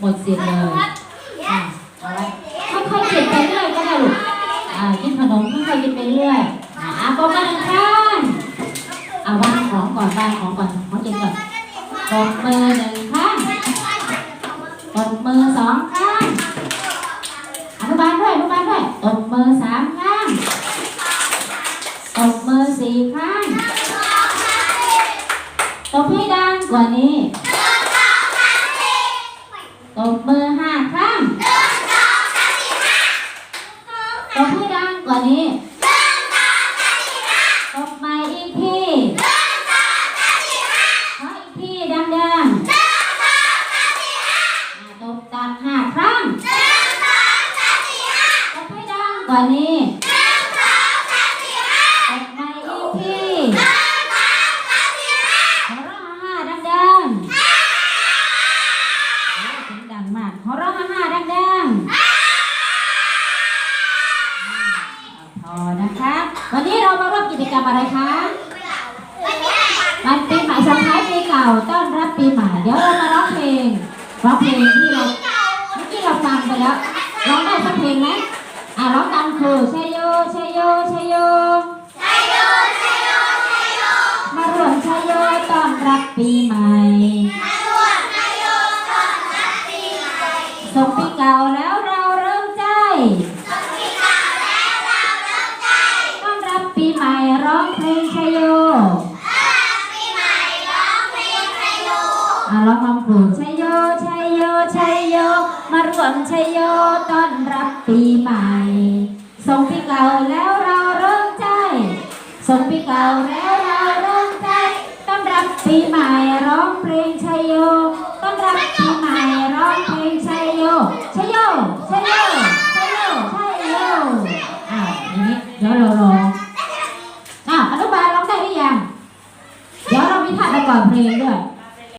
หมดเสิทธิ์เลย อะเอาไว้ค่อยๆกินไปเรื่อยก็ได้ลูก อ่ากินขนมค่อยๆกินไปเรื่อยอะอะบอกมาหนึ่งข้างเอาวางของก่อนวางของก่อนของกินก่อนกดมือหนึ่งข้างกดมือสองข้างอนุบาลด้วยอนุบาลด้วยตบมือสามข้างตบมือสี่ข้างตบให้ดังกว่านี้ ตบมือห้าครั้งตบให้ดังกว่านี้ตบใหม่อีกทีขออีกทีดังๆอ่าตบตักห้าครั้งตบให้ดังกว่านี้ตบใหม่อีกทีขอร้องห้าดังๆ โอ้เสียงดังมากขอร้องห้าห้าดังๆพอนะคะ วันนี้เรามาร่วมกิจกรรมอะไรคะวันปีใหม่ส่งท้ายปีเก่าต้อนรับปีใหม่ เดี๋ยวเรามาร้องเพลงร้องเพลงที่เราเมื่อกี้เราฟังไปแล้วร้องได้สักเพลงไหมอ่าร้องตามครูชัยโยชัยโยชัยโยมาร่วมชัยโยต้อนรับปีใหม่ส่งปีเก่าแล้ว อะร้องคำครูชัยโยชัยโยชัยโย มาร่วมชัยโยต้อนรับปีใหม่ส่งปีเก่าแล้วเราเริ่มใจส่งปีเก่าแล้วเราเริ่มใจต้อนรับปีใหม่ร้องเพลงชัยโยต้อนรับปีใหม่ร้องเพลงชัยโยชัยโยชัยโยชัยโยชัยโยอะอย่างนี้เดี๋ยวเราลองอะอนุบาลร้องได้หรือยังเดี๋ยวเรามีท่าประกอบเพลงด้วย